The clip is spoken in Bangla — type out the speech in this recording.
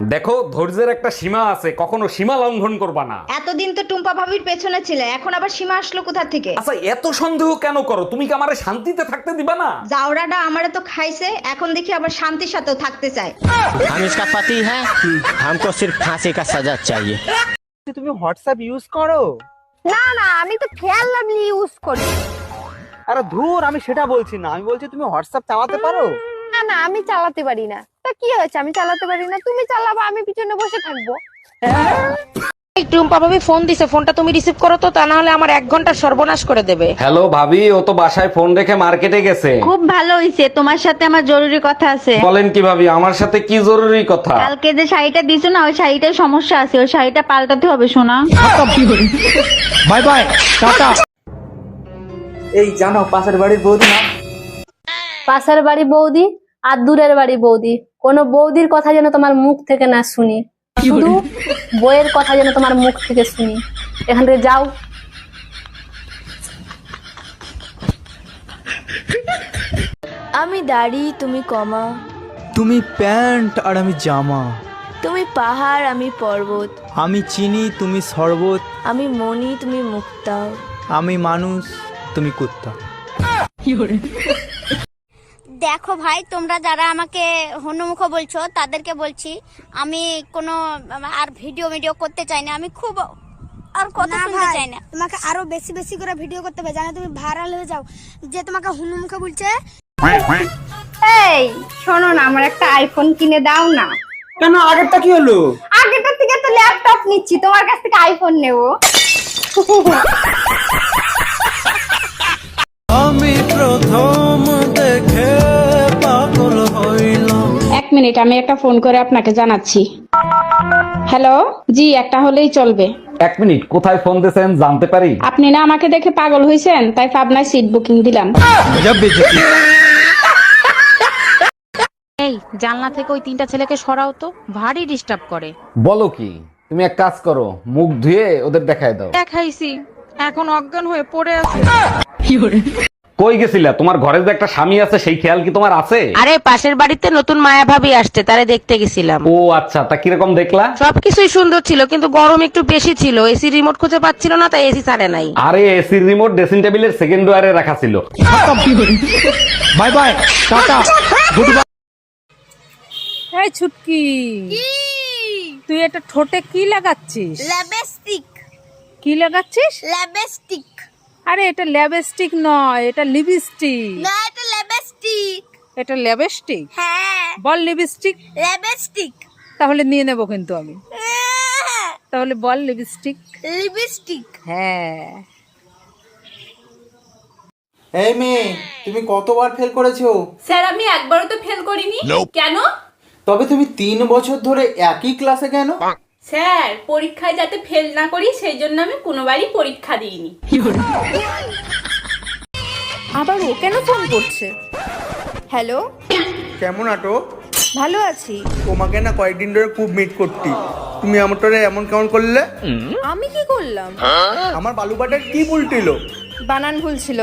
দেখো ধৈর্যের একটা সীমা আছে কখনো সীমা লঙ্ঘন করবা না এতদিন তো টুম্পা ভাবির পেছনে ছিলে এখন আবার সীমা আসলো কোথা থেকে আচ্ছা এত সন্দেহ কেন করো তুমি কি আমারে শান্তিতে থাকতে দিবা না জাউরাটা আমারে তো খাইছে এখন দেখি আবার শান্তির সাথেও থাকতে চায় हम इसका पति है हमको सिर्फ फांसी का सजा चाहिए তুমি হোয়াটসঅ্যাপ ইউজ করো না না আমি তো ফেয়ার লাভলি ইউজ করি আরে ধুর আমি সেটা বলছি না আমি বলছি তুমি হোয়াটসঅ্যাপ চালাতে পারো না না আমি চালাতে পারি না তা কি হয়েছে? আমি চালাতে পারি না। তুমি চালাবা আমি পিছনে বসে থাকব। টুম্পা ভাবি ফোন দিছে ফোনটা তুমি রিসিভ করো তো তা না হলে আমার এক ঘণ্টা সর্বনাশ করে দেবে। হ্যালো ভাবি ও তো বাসায় ফোন রেখে মার্কেটে গেছে। খুব ভালো হইছে তোমার সাথে আমার জরুরি কথা আছে। বলেন কি ভাবি আমার সাথে কি জরুরি কথা? কালকে যে শাড়িটা দিছো না ওই শাড়িটার সমস্যা আছে ওই শাড়িটা পাল্টাতে হবে শোনা বাই বাই টাটা। এই জানো পাশের বাড়ির বৌদি না? পাশের বাড়ি বৌদি? আর দূরের বাড়ি বৌদি। কোনো বৌদির কথা যেন তোমার মুখ থেকে না শুনি। শুধু বইয়ের কথা যেন তোমার মুখ থেকে শুনি। এখান থেকে যাও। আমি দাড়ি তুমি কমা। তুমি প্যান্ট আর আমি জামা। তুমি পাহাড় আমি পর্বত। আমি চিনি তুমি শরবত। আমি মনি তুমি মুক্তা। আমি মানুষ তুমি কুত্তা। দেখো ভাই তোমরা যারা আমাকে হনুমুখ বলছো তাদেরকে বলছি আমি কোনো আর ভিডিও ভিডিও করতে চাই না। আমি খুব আর কথা শুনতে চাই না। তোমাকে আরও বেশি বেশি করে ভিডিও করতে হবে জানো তুমি ভাইরাল হয়ে যাও। যে তোমাকে হনুমুখে বলছে এই শোনো না আমার একটা আইফোন কিনে দাও না। কেন? আগেরটা কি হলো? আগেটার থেকে তো ল্যাপটপ নিচ্ছি তোমার কাছ থেকে আইফোন নেব। মিনিট আমি একটা ফোন করে আপনাকে জানাচ্ছি। হ্যালো? জি একটা হলেই চলবে। এক মিনিট কোথায় ফোন দিয়েছেন জানতে পারি? আপনি না আমাকে দেখে পাগল হয়েছেন তাই পাবনায় সিট বুকিং দিলাম। এই জানলা থেকে ওই তিনটা ছেলেকে সরাও তো ভারী ডিস্টার্ব করে। বলো কি তুমি এক কাজ করো মুখ ধুয়ে ওদের দেখায় দাও। দেখাইছি এখন অজ্ঞান হয়ে পড়ে আছে। কই গেছিলা? তোমার ঘরে যে একটা স্বামী আছে সেই খেয়াল কি তোমার আছে? আরে পাশের বাড়িতে নতুন মায়া ভাবি আসছে তারে দেখতে গেছিলাম। ও আচ্ছা তা কীরকম দেখলা? সবকিছুই সুন্দর ছিল কিন্তু গরম একটু বেশি ছিল। এসি রিমোট খুঁজে পাচ্ছিল না তাই এসি ছাড়ে নাই। আরে এসির রিমোট ড্রেসিং টেবিলের সেকেন্ড ওয়ারে রাখা ছিল। Bye bye tata. Good bye এই ছুটকি তুই এটা ঠোঁটে কি লাগাচ্ছিস? ল্যাবেস্টিক কি লাগাচ্ছিস? ল্যাবেস্টিক আরে এটা ল্যাবস্টিক নয় এটা লিপস্টিক। না এটা ল্যাবেস্টিক। এটা ল্যাবস্টিক? হ্যাঁ। বল লিপস্টিক। ল্যাবেস্টিক। তাহলে নিয়ে নেব কিন্তু আমি। তাহলে বল লিপস্টিক। লিপস্টিক। হ্যাঁ। এই মেয়ে তুমি কতবার ফেল করেছ? স্যার আমি একবারও তো ফেল করিনি। কেন? তবে তুমি তিন বছর ধরে একই ক্লাসে কেন? স্যার পরীক্ষায় যাতে ফেল না করি সেই জন্য আমি কোনোবারই পরীক্ষা দিইনি। আবার ও কেন ফোন করছে? হ্যালো কেমন আটো ভালো আছি। তোমাকে না কয়েকদিন ধরে খুব মিট করতি তুমি আমার তোরে এমন কেমন করলে? আমি কি করলাম? আমার বালুবাটার কি উল্টিলো? বানান ভুল ছিল।